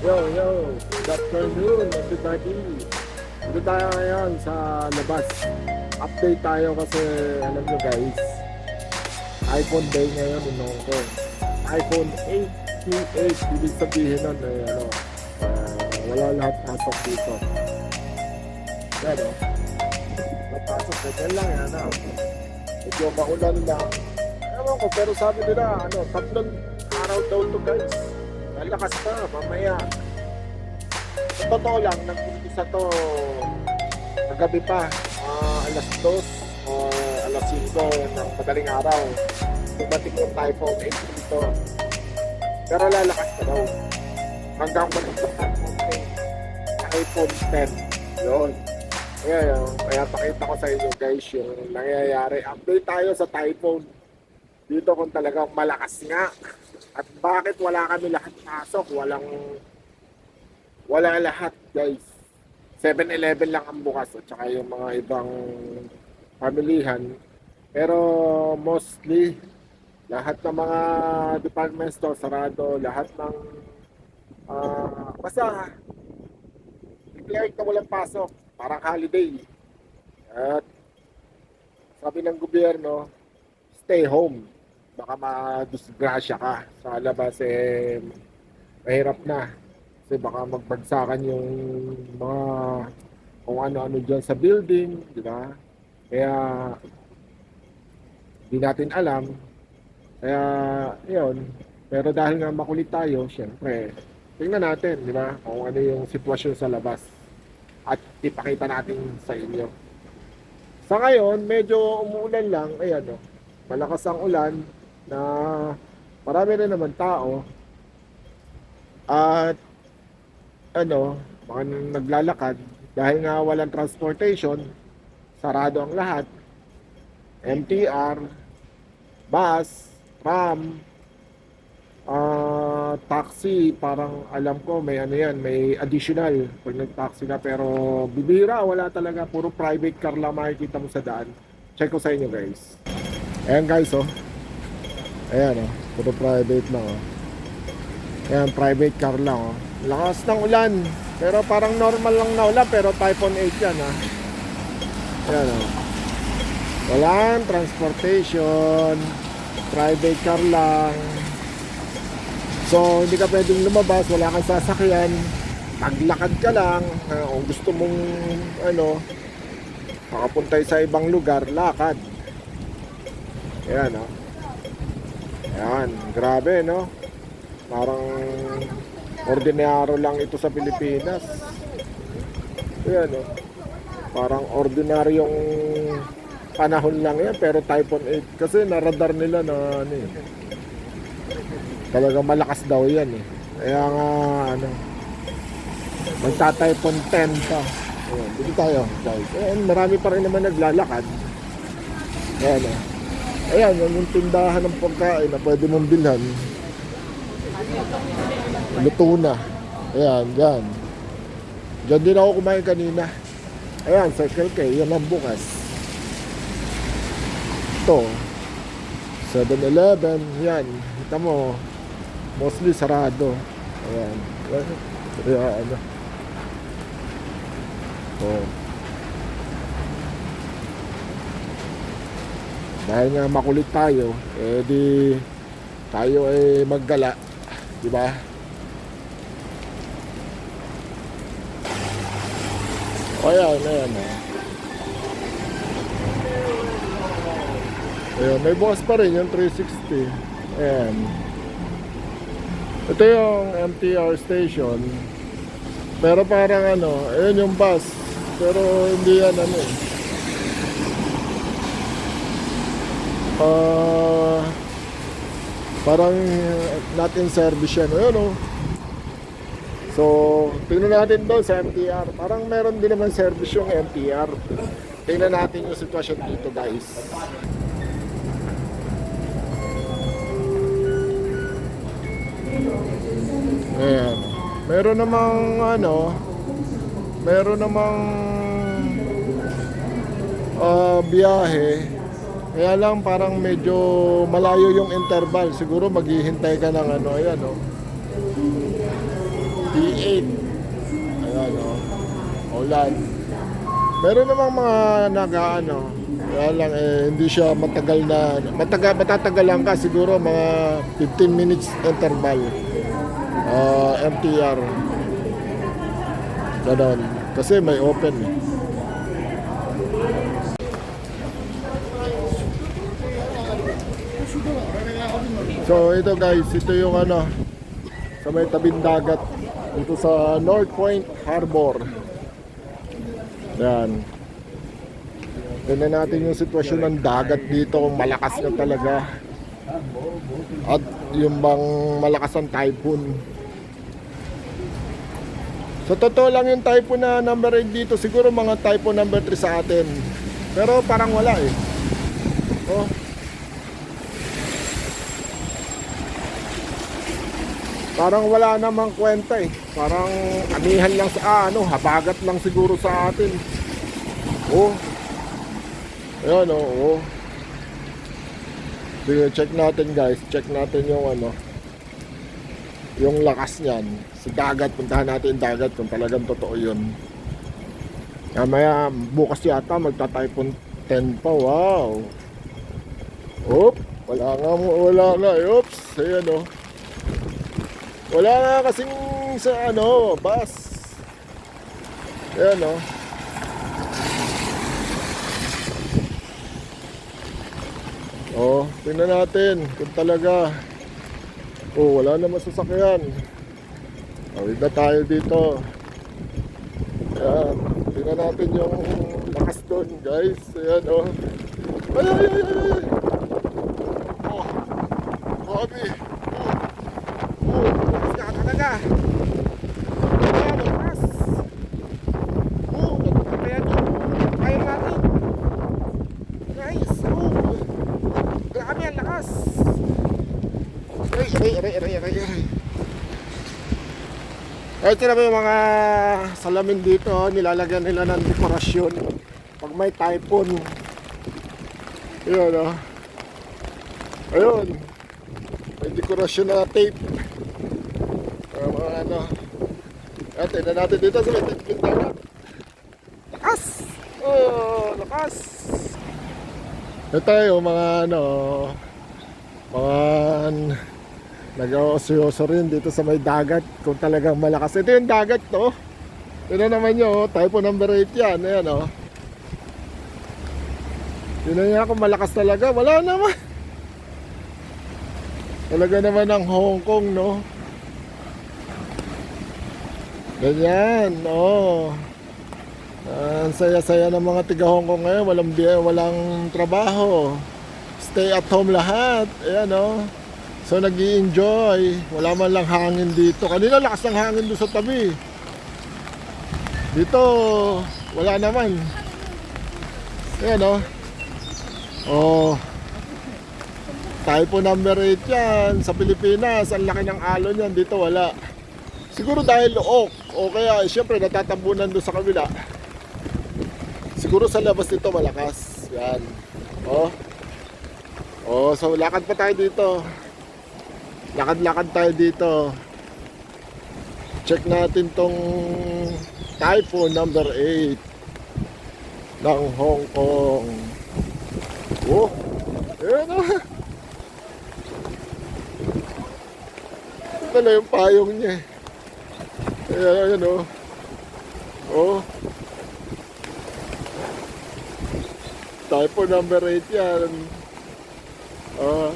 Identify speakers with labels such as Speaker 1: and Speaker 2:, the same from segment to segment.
Speaker 1: Yo, yo, good afternoon everybody. Dito tayo ngayon sa labas. Update tayo kasi alam nyo guys, iPhone day ngayon in Hong Kong. iPhone 8, Q8, ibig sabihin nun eh, ano, ah, wala lahat pasok dito. Yan o. Napasok, ganyan lang yan ah. Medyo maulan lang. Ewan ko, pero sabi nila, ano, tatlong araw daw to guys. Lalakas pa, mamaya. Sa totoo lang, nag-umpisa to kagabi pa, ah, alas 2 o alas 5 ng madaling araw. Tumating yung typhoon 8 dito. Pero lalakas pa daw. Hanggang matutong iPhone 10. iPhone 10. Yun. Kaya kaya pakita ko sa inyo guys yung nangyayari. Update tayo sa typhoon. Dito kung talagang malakas nga. At bakit wala kami lahat pasok? Walang wala lahat guys. 7-Eleven lang ang bukas at saka yung mga ibang pamilihan. Pero mostly lahat ng mga department store sarado, lahat ng ah basta declared na walang pasok, parang holiday. At sabi ng gobyerno, stay home. Baka madisgrasya ka sa labas eh mahirap na. Kasi baka magbagsakan yung mga kung ano-ano dyan sa building, di ba? Kaya hindi natin alam. Kaya yun. Pero dahil nga makulit tayo, syempre, tingnan natin, di ba? Kung ano yung sitwasyon sa labas. At ipakita natin sa inyo. Sa ngayon, medyo umuulan lang. Ayan, oh. malakas ang ulan na marami rin naman tao. At ano, mga naglalakad dahil nga walang transportation, sarado ang lahat. MTR, bus, tram, ah, taxi, parang alam ko may ano yan, may additional pag nag-taxi ka pero bibira, wala talaga, puro private car lang makikita mo sa daan. Check ko sa inyo guys. Ayan guys oh. Ayan oh, puro private lang oh. Ayan, private car lang oh. Lakas ng ulan. Pero parang normal lang na ulan pero typhoon 8 yan ah. Ayan oh. Walang transportation. Private car lang. So, hindi ka pwedeng lumabas, wala kang sasakyan. Maglakad ka lang. Kung gusto mong, ano, makapuntay sa ibang lugar, lakad. Ayan, oh. Ayan, grabe, no? Parang ordinaryo lang ito sa Pilipinas. Ayan, oh. Parang ordinaryong panahon lang yan, pero typhoon 8. Kasi naradar nila na, ano eh, talagang malakas daw yan eh. Kaya nga, ano, magta-typhoon 10 pa. Ayan, dito tayo, guys. Ayan, marami pa rin naman naglalakad. Ayan, oh. Ayan, yan yung tindahan ng pagkain na pwede mong bilhan. Luto na. Ayan, dyan. Dyan din ako kumain kanina. Ayan, Circle K, yan ang bukas. Ito, 7-Eleven, yan. Kita mo, mostly sarado. Ayan. Kaya ano. Oh. Dahil nga makulit tayo, eh di tayo ay maggala, di ba? O yan, ayan. Ayan, may bukas pa rin yung 360. Ayan. Ito yung MTR station. Pero parang ano, ayan yung bus. Pero hindi yan ano eh. Ah, parang not in service yan. Ayan o. So, tingnan natin doon sa MTR. Parang meron din naman service yung MTR. Tingnan natin yung sitwasyon dito guys. Ayan. Meron namang ano, meron namang ah, biyahe. Kaya lang parang medyo malayo yung interval. Siguro maghihintay ka ng ano, ayan oh. B8. Ayan o. Ulan. Meron namang mga nag-ano. Kaya lang eh, hindi siya matagal na, matagal, matatagal lang ka siguro mga 15 minutes interval. Ah, MTR. Ganon. Kasi may open eh. So ito guys, ito yung ano sa may tabing dagat ito sa North Point Harbor. Yan. Tingnan natin yung sitwasyon ng dagat dito malakas na talaga. At yung bang malakas ang typhoon. Sa totoo lang yung typhoon na number 8 dito, siguro mga typhoon number 3 sa atin. Pero parang wala eh. Oh, Parang wala namang kwenta eh. Parang anihan lang sa ah, ano, habagat lang siguro sa atin. Oh. Ayan oh, oh. Sige, check natin guys. Check natin yung ano. Yung lakas niyan. Sa dagat, puntahan natin yung dagat kung talagang totoo yun. Mamaya, bukas yata magta-typhoon 10 pa. Wow. Oop. Wala nga mo, wala nga. Oops. Ayan oh. Wala nga kasing sa ano, bus. Ayan o. Oh, tingnan natin kung talaga. Oh, wala naman sasakyan. Awid na tayo dito. Ayan, tingnan natin yung lakas doon, guys. Ayan oh. Ay, ay, ay, ay. Oh, grabe. Talaga. Ayan, lakas. Oh, kaya ito. Kaya natin. Guys, oh. Grabe ang lakas. Aray, aray, aray, aray, aray, aray. Ay, na ba yung mga salamin dito, nilalagyan nila ng dekorasyon pag may typhoon. Ayun, oh. Ayun. May dekorasyon na tape. Uh, mga ano. At tignan natin dito sa may tingin dagat. Lakas! Oh, lakas! Ito tayo mga ano, mga nag-oosyoso rin dito sa may dagat kung talagang malakas. Ito yung dagat to. Ito naman nyo, typo number 8 yan. Ayan o. Oh. Tignan niya kung malakas talaga. Wala naman. Talaga naman ang Hong Kong, no? Ganyan, oh. Ang saya-saya ng mga tiga Hong Kong ngayon, walang walang trabaho. Stay at home lahat. Ayan, oh. So nag enjoy Wala man lang hangin dito. Kanina lakas ng hangin doon sa tabi. Dito, wala naman. Ayan, oh. Oh. Typo number 8 yan sa Pilipinas. Ang laki ng alon yan. Dito wala. Siguro dahil look o kaya siyempre natatabunan doon sa kabila. Siguro sa labas nito malakas. Yan. Oh. Oh, so lakad pa tayo dito. Lakad-lakad tayo dito. Check natin tong typhoon number 8 ng Hong Kong. Oh. Ayan na. Ito na yung payong niya eh. Ayan, ayan oh. Oh. Typo number 8 yan. Ah.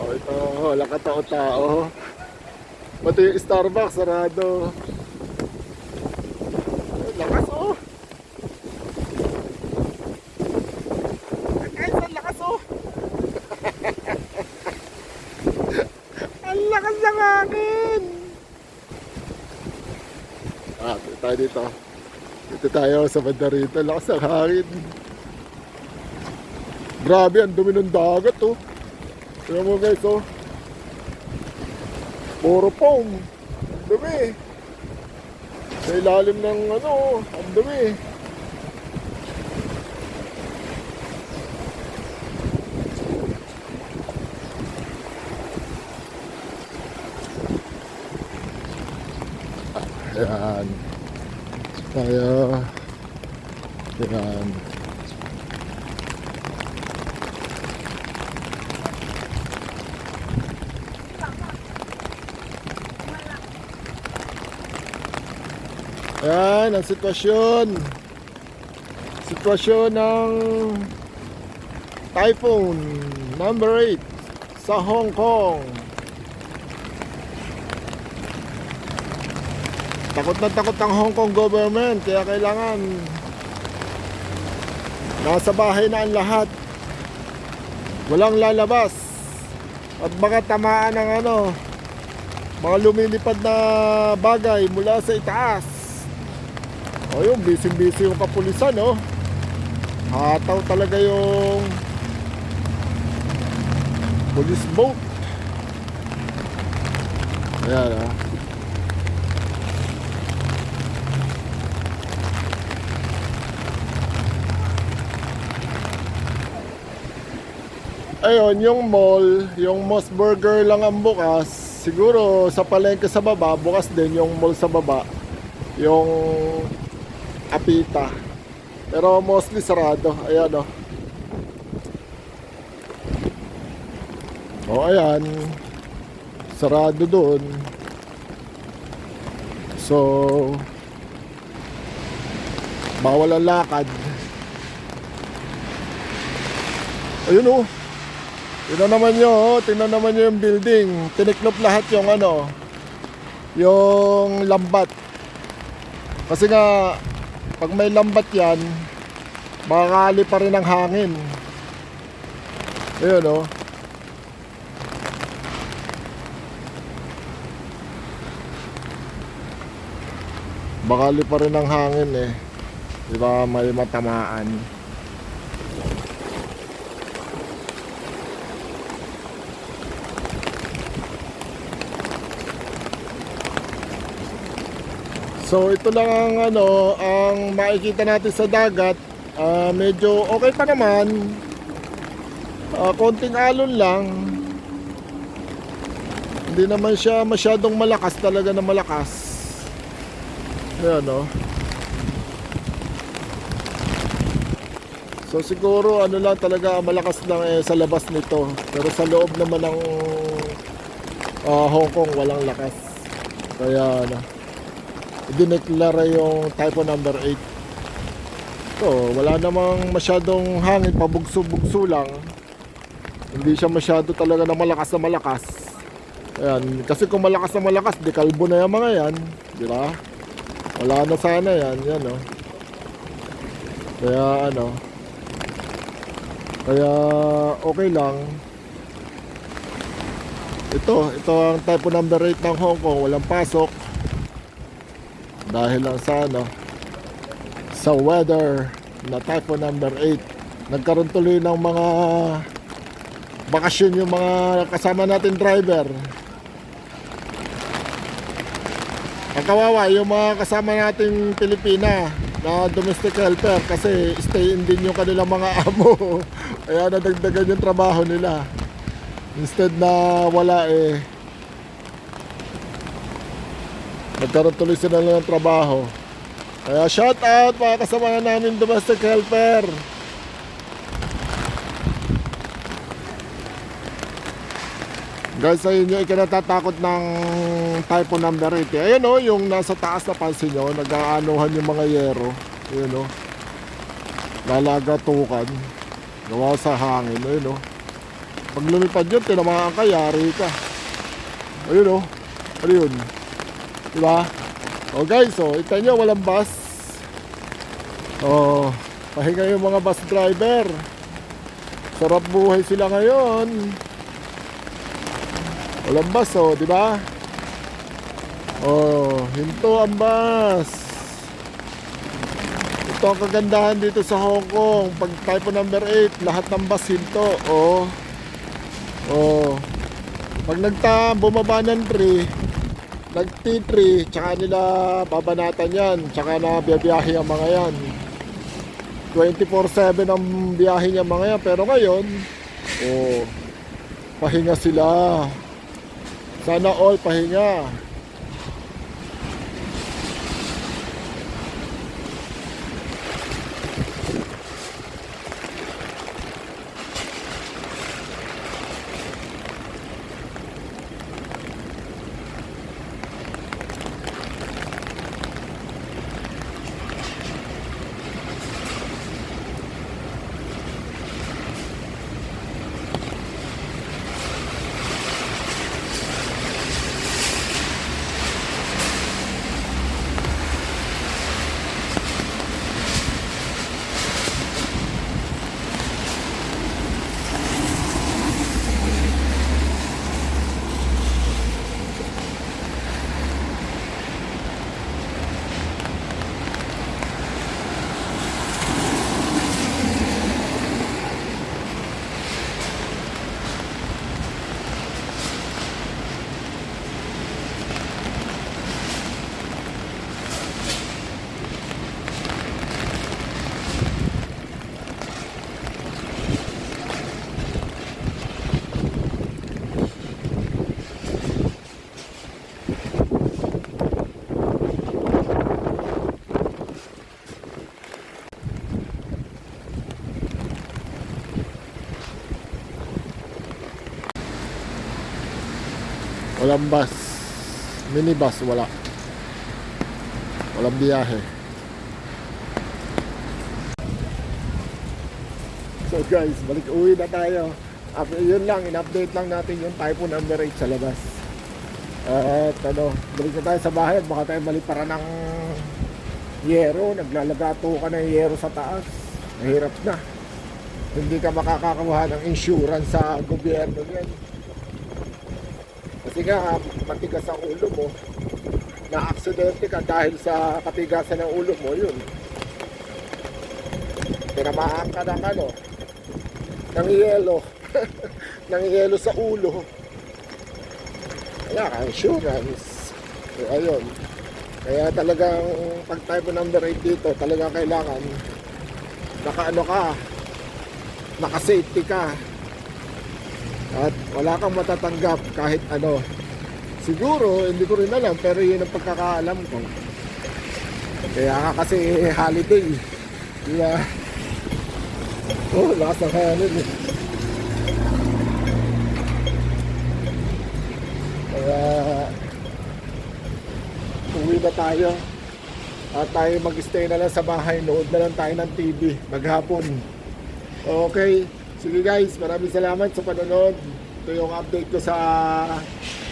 Speaker 1: Oh, ito, wala ka tao-tao. Pati yung Starbucks, sarado. Ay, Lakas oh! Ay, Guys, ang lakas oh! ang lakas ng hangin! Ah, tayo dito. Dito tayo sa banda rito. Lakas ng hangin. Grabe, ang dumi ng dagat oh. Tignan mo guys oh. Puro foam. Ang dumi. Sa ilalim ng ano, ang dumi. Ayan. Tayo. Ayan. Ayan ang sitwasyon. Sitwasyon ng Typhoon number 8 sa Hong Kong. Takot na takot ang Hong Kong government kaya kailangan nasa bahay na ang lahat. Walang lalabas. At baka tamaan ng ano, mga lumilipad na bagay mula sa itaas. O yung busy-busy yung kapulisan, no? Hataw talaga yung police boat. Ayan, ah. Ayun, yung mall, yung Moss Burger lang ang bukas. Siguro sa palengke sa baba, bukas din yung mall sa baba. Yung Apita. Pero mostly sarado. Ayan o. Oh. ayan. Sarado doon. So, bawal ang lakad. Ayun oh. Tingnan naman nyo, oh. tingnan naman nyo yung building. Tiniklop lahat yung ano, yung lambat. Kasi nga, pag may lambat yan, makakali pa rin ang hangin. Ayun oh. Bakali pa rin ang hangin eh. Di ba may matamaan. So ito lang ang ano, ang makikita natin sa dagat. Ah, medyo okay pa naman. Ah, konting alon lang. Hindi naman siya masyadong malakas talaga na malakas. Ayan no. So siguro ano lang talaga malakas lang eh sa labas nito. Pero sa loob naman ng ah, Hong Kong walang lakas. Kaya ano dineklara yung typo number 8 so wala namang masyadong hangin pabugso-bugso lang. Hindi siya masyado talaga na malakas na malakas. Ayan kasi kung malakas na malakas di kalbo na yung mga yan di ba? Wala na sana yan yan no? Kaya ano? Kaya okay lang. Ito ito ang typo number 8 ng Hong Kong walang pasok dahil lang sa ano sa weather na typhoon number 8 nagkaroon tuloy ng mga bakasyon yung mga kasama natin driver. Ang kawawa yung mga kasama nating Pilipina na domestic helper kasi stay in din yung kanilang mga amo. Kaya nadagdagan yung trabaho nila. Instead na wala eh Nagkaroon tuloy sila ng trabaho. Kaya shout out mga kasama namin domestic helper. Guys, sa inyo ikinatatakot ng typo number 8. Ayan o, yung nasa taas na pansin nyo, nag-aanuhan yung mga yero. Ayan o. Lalagatukan. Gawa sa hangin. Ayan o. Pag lumipad yun, tinamaan ka, yari ka. Ayun o. Ano yun? Diba? O guys, so ita nyo, walang bus. O, pahinga yung mga bus driver. Sarap buhay sila ngayon. Walang bus, o, di ba? O, hinto ang bus. Ito ang kagandahan dito sa Hong Kong. Pag typo number 8, lahat ng bus hinto. O, o, pag nagta, bumaba ng 3, nag T3 tsaka nila babanatan yan tsaka na biyahe ang mga yan. 24-7 ang biyahe niya mga yan pero ngayon oh, pahinga sila. Sana all pahinga Walang bus. Minibus, wala. Walang biyahe. So guys, balik uwi na tayo. After yun lang, in-update lang natin yung typhoon number 8 sa labas. At ano, balik na tayo sa bahay at baka tayo malipara ng yero. Naglalagato ka ng yero sa taas. Mahirap na. Hindi ka makakakuha ng insurance sa gobyerno yan. Kasi nga, matigas ang ulo mo. Na-aksidente ka dahil sa katigasan ng ulo mo, yun. Tinamaan ka ng ano, ng yelo. ng yelo sa ulo. Wala ka insurance. So, ayun. Kaya talagang pag type number 8 dito, talagang kailangan naka-ano ka, naka-safety ka. At wala kang matatanggap kahit ano. Siguro, hindi ko rin alam, pero yun ang pagkakaalam ko. Kaya nga kasi holiday. Kaya, oh, lakas ng hangin eh. Kaya, uwi na tayo. At tayo mag-stay na lang sa bahay. Nood na lang tayo ng TV. Maghapon. Okay. Sige guys, maraming salamat sa panonood. Ito yung update ko sa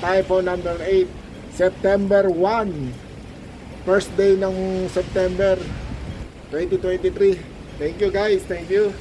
Speaker 1: typhoon number 8. September 1. First day ng September 2023. Thank you guys. Thank you.